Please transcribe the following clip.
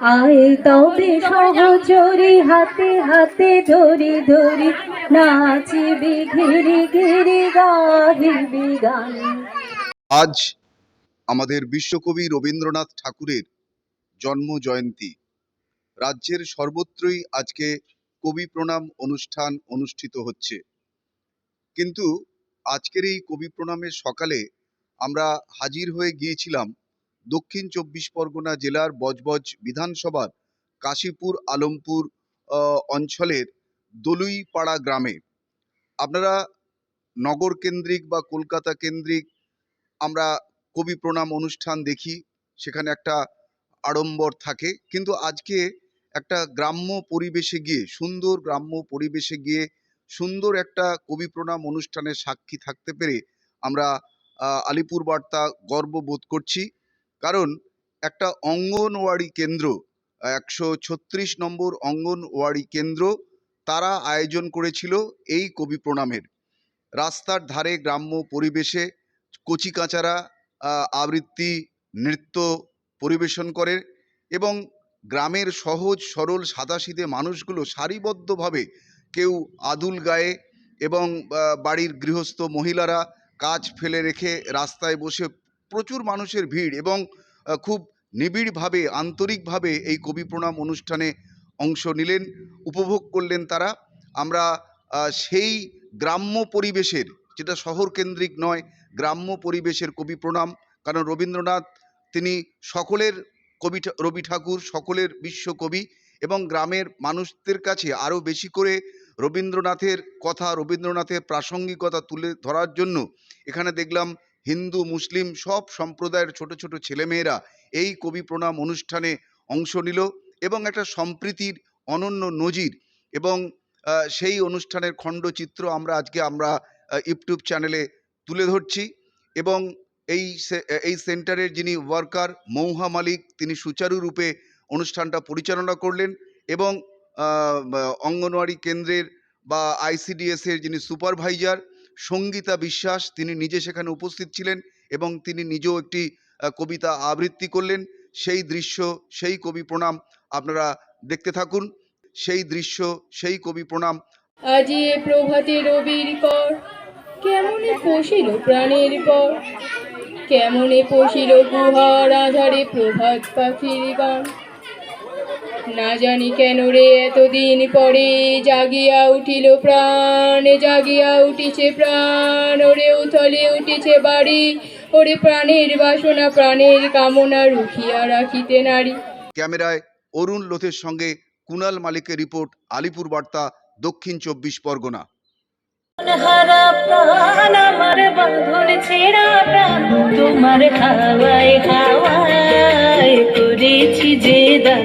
আয় তবে সহচরি, হাতে হাতে ধরি ধরি নাচিবি ঘিরি ঘিরি গাহিবি গান আজ আমাদের বিশ্বকবি রবীন্দ্রনাথ ঠাকুরের জন্ম জয়ন্তী রাজ্যের সর্বত্রই আজকে কবি প্রণাম অনুষ্ঠান অনুষ্ঠিত হচ্ছে। কিন্তু আজকের এই কবি প্রণামের সকালে আমরা হাজির হয়ে গিয়েছিলাম দক্ষিণ চব্বিশ পরগনা জেলার বজবজ বিধানসভার কাশীপুর আলমপুর অঞ্চলের দলুইপাড়া গ্রামে। আপনারা নগর কেন্দ্রিক বা কলকাতা কেন্দ্রিক আমরা কবি প্রণাম অনুষ্ঠান দেখি, সেখানে একটা আড়ম্বর থাকে। কিন্তু আজকে একটা গ্রাম্য পরিবেশে গিয়ে, সুন্দর গ্রাম্য পরিবেশে গিয়ে, সুন্দর একটা কবি প্রণাম অনুষ্ঠানের সাক্ষী থাকতে পেরে আমরা আলিপুর বার্তা গর্ববোধ করছি। কারণ একটা অঙ্গনওয়াড়ি কেন্দ্র, একশো ছত্রিশ নম্বর অঙ্গনওয়াড়ি কেন্দ্র তারা আয়োজন করেছিল এই কবি প্রণামের। রাস্তার ধারে গ্রাম্য পরিবেশে কচিকাঁচারা আবৃত্তি, নৃত্য পরিবেশন করে এবং গ্রামের সহজ, সরল, সাদাসিধে মানুষগুলো সারিবদ্ধভাবে কেউ আদুল গায়ে এবং বাড়ির গৃহস্থ মহিলারা কাজ ফেলে রেখে রাস্তায় বসে প্রচুর মানুষের ভিড় এবং খুব নিবিড়ভাবে, আন্তরিকভাবে এই কবি প্রণাম অনুষ্ঠানে অংশ নিলেন, উপভোগ করলেন তারা। আমরা সেই গ্রাম্য পরিবেশের, যেটা শহর কেন্দ্রিক নয়, গ্রাম্য পরিবেশের কবি প্রণাম, কারণ রবীন্দ্রনাথ তিনি সকলের কবি রবি ঠাকুর, সকলের বিশ্বকবি এবং গ্রামের মানুষদের কাছে আরও বেশি করে রবীন্দ্রনাথের কথা, রবীন্দ্রনাথের প্রাসঙ্গিকতা তুলে ধরার জন্য এখানে দেখলাম হিন্দু, মুসলিম সব সম্প্রদায়ের ছোট ছোট ছেলেমেয়েরা এই কবি প্রণাম অনুষ্ঠানে অংশ নিল এবং একটা সম্প্রীতির অনন্য নজির এবং সেই অনুষ্ঠানের খণ্ডচিত্র আমরা আজকে আমরা ইউটিউব চ্যানেলে তুলে ধরছি এবং এই এই সেন্টারের যিনি ওয়ার্কার মৌহা মালিক, তিনি সুচারুরূপে অনুষ্ঠানটা পরিচালনা করলেন এবং অঙ্গনওয়াড়ি কেন্দ্রের বা আইসিডিএস এর যিনি সুপারভাইজার সঙ্গীতা বিশ্বাস, তিনি নিজে সেখানে উপস্থিত ছিলেন এবং তিনি নিজেও একটি কবিতা আবৃত্তি করলেন। সেই দৃশ্য, সেই কবি প্রণাম আপনারা দেখতে থাকুন। সেই দৃশ্য, সেই কবি প্রণাম। আজি এ প্রভাতে রবির কর কেমনে পশিল প্রাণের পর? কেমনে পশিল গুহার আধারে প্রভাত পাখির গান না জানি কেন রে এতদিন পরে জাগিয়া উঠিল প্রাণ জাগিয়া উঠিছে প্রাণ ওরে উথলে উঠিছে বাড়ি ওরে প্রাণের বাসনা প্রাণের কামনা রুখিয়া রাখিতে নারী। ক্যামেরায় অরুণ লোথের সঙ্গে কুনাল মালিকের রিপোর্ট আলিপুর বার্তা দক্ষিণ চব্বিশ পরগনা। হারা প্রাণ আমার বাঁধন ছেঁড়া প্রাণ তোমার হাওয়ায় হাওয়ায় করেছি যে দান।